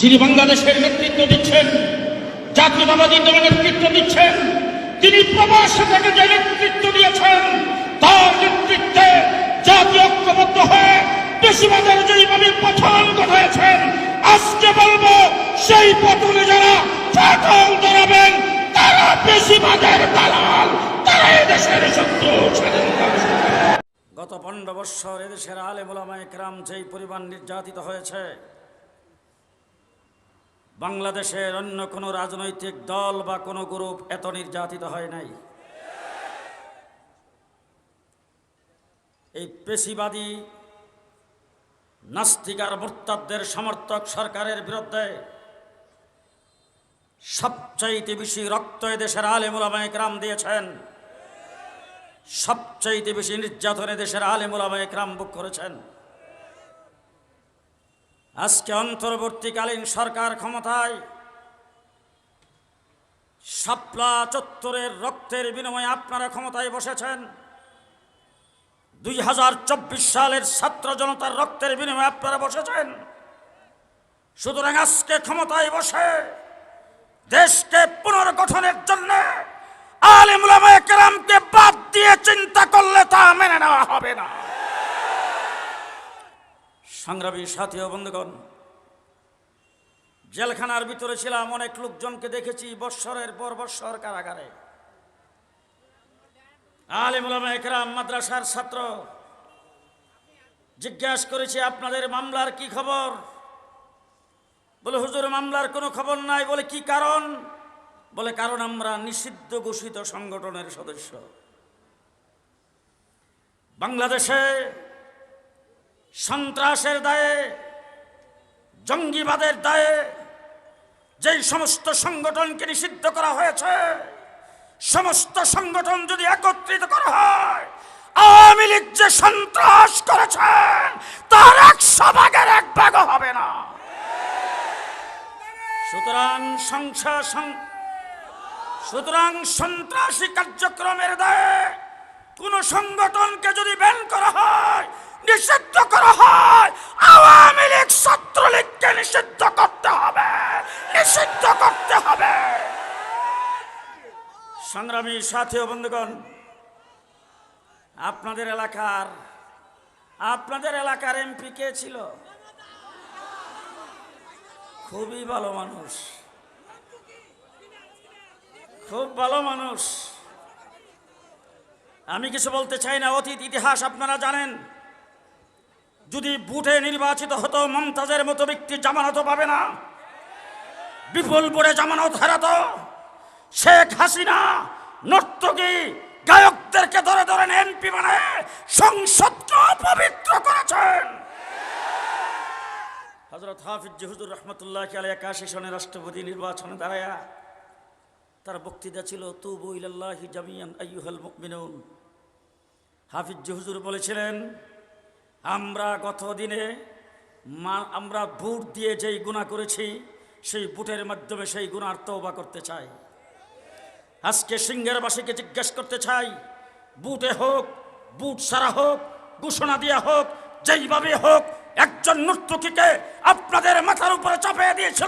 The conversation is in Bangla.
যিনি বাংলাদেশের নেতৃত্ব দিচ্ছেন, জাতীয়তাবাদী দলের নেতৃত্ব দিচ্ছেন, তিনি প্রবাস থেকে যে নেতৃত্ব দিয়েছেন, তার নেতৃত্বে জাতি ঐক্যবদ্ধ হয়ে বেশিবাদের যেইভাবে পছন ঘটাইছেন আজকে বলব, সেই পতনে যারা ফাটল ধরাবেন, তারা বেশিবাদের দালাল, তারা এদেশের শত্রু গত পনেরো বৎসর এদেশের আলে আলেমুলামা একরাম যেই পরিমাণ নির্যাতিত হয়েছে বাংলাদেশের অন্য কোনো রাজনৈতিক দল বা কোনো গ্রুপ এত নির্যাতিত হয় নাই। এই পেশিবাদী নাস্তিকার মোর্তাদের সমর্থক সরকারের বিরুদ্ধে সবচাইতে বেশি রক্ত এদেশের আলেমুলামা একরাম দিয়েছেন। সবচাইতে বেশি নির্যাতনে দেশের আলেমুলামা একরাম বুক করেছেন। আজকে অন্তর্বর্তীকালীন সরকার ক্ষমতায় শাপলা চত্বরের রক্তের বিনিময়ে আপনারা ক্ষমতায় বসেছেন। দুই হাজার চব্বিশ সালের ছাত্র জনতার রক্তের বিনিময়ে আপনারা বসেছেন। সুতরাং আজকে ক্ষমতায় বসে দেশকে পুনর্গঠনের জন্য আলিমুলামা একরামকে বাদ দিয়ে চিন্তা করলে তা মেনে নেওয়া হবে না। সংগ্রামী সাথী ও বন্ধুগণ, জেলখানার ভিতরে ছিলাম অনেক লোকজনকে দেখেছি বৎসরের পর বৎসর কারাগারে। আলিমুলামা একরাম, মাদ্রাসার ছাত্র। জিজ্ঞাসা করেছি, আপনাদের মামলার কি খবর? বলে, হুজুর, মামলার কোনো খবর নাই। বলে, কি কারণ? বলে, কারণ আমরা নিষিদ্ধ ঘোষিত সংগঠনের সদস্য। বাংলাদেশে সন্ত্রাসের দায়ে, জঙ্গিবাদের দায়ে, যেই সমস্ত সংগঠনকে নিষিদ্ধ করা হয়েছে, সমস্ত সংগঠন যদি একত্রিত করা হয়, আওয়ামী লীগ যে সন্ত্রাস করেছেন তার একশো ভাগের এক ভাগও হবে না। সুতরাং সংসার সুতরাং সন্ত্রাসী কার্যক্রমের দায়ে কোন সংগঠনকে যদি ব্যান করা হয় নিষিদ্ধ করা হয়। আওয়ামী লীগ ছাত্রলীগকে নিষিদ্ধ করতে হবে। নিষিদ্ধ করতে হবে। সংগ্রামী সাথী বন্ধুগণ, আপনাদের এলাকার আপনাদের এলাকার এমপি কে ছিল? খুবই ভালো মানুষ। খুব ভালো মানুষ। আমি কিছু বলতে চাই না, অতীত ইতিহাস আপনারা জানেন। যদি বুটে নির্বাচিত হতো, মমতাজের মতো ব্যক্তি জামানত পাবে না। বিপুল বুড়ে জামানত হারাতো। শেখ হাসিনা নর্তকী গায়কদেরকে ধরে ধরে এমপি মানে সংসদকে অপবিত্র করেছেন। হজরত হাফিজ হুজুর রহমতুল্লাহ আলী একাশি সনে রাষ্ট্রপতি নির্বাচনে দাঁড়ায়া তার বক্তৃতা ছিল, তুবু ইলাল্লাহি জামিয়ান আইয়ুহাল মুমিনুন। হাফিজ হুজুর বলেছিলেন আমরা গত দিনে মা, আমরা বুট দিয়ে যেই গুণা করেছি, সেই বুটের মাধ্যমে সেই গুণার তওবা করতে চাই। আজকে সিংহেরবাসীকে জিজ্ঞেস করতে চাই, বুটে হোক, বুট সারা হোক, ঘোষণা দিয়া হোক, যেইভাবে হোক, একজন নর্তকীকে আপনাদের মাথার উপরে চাপিয়ে দিয়েছিল।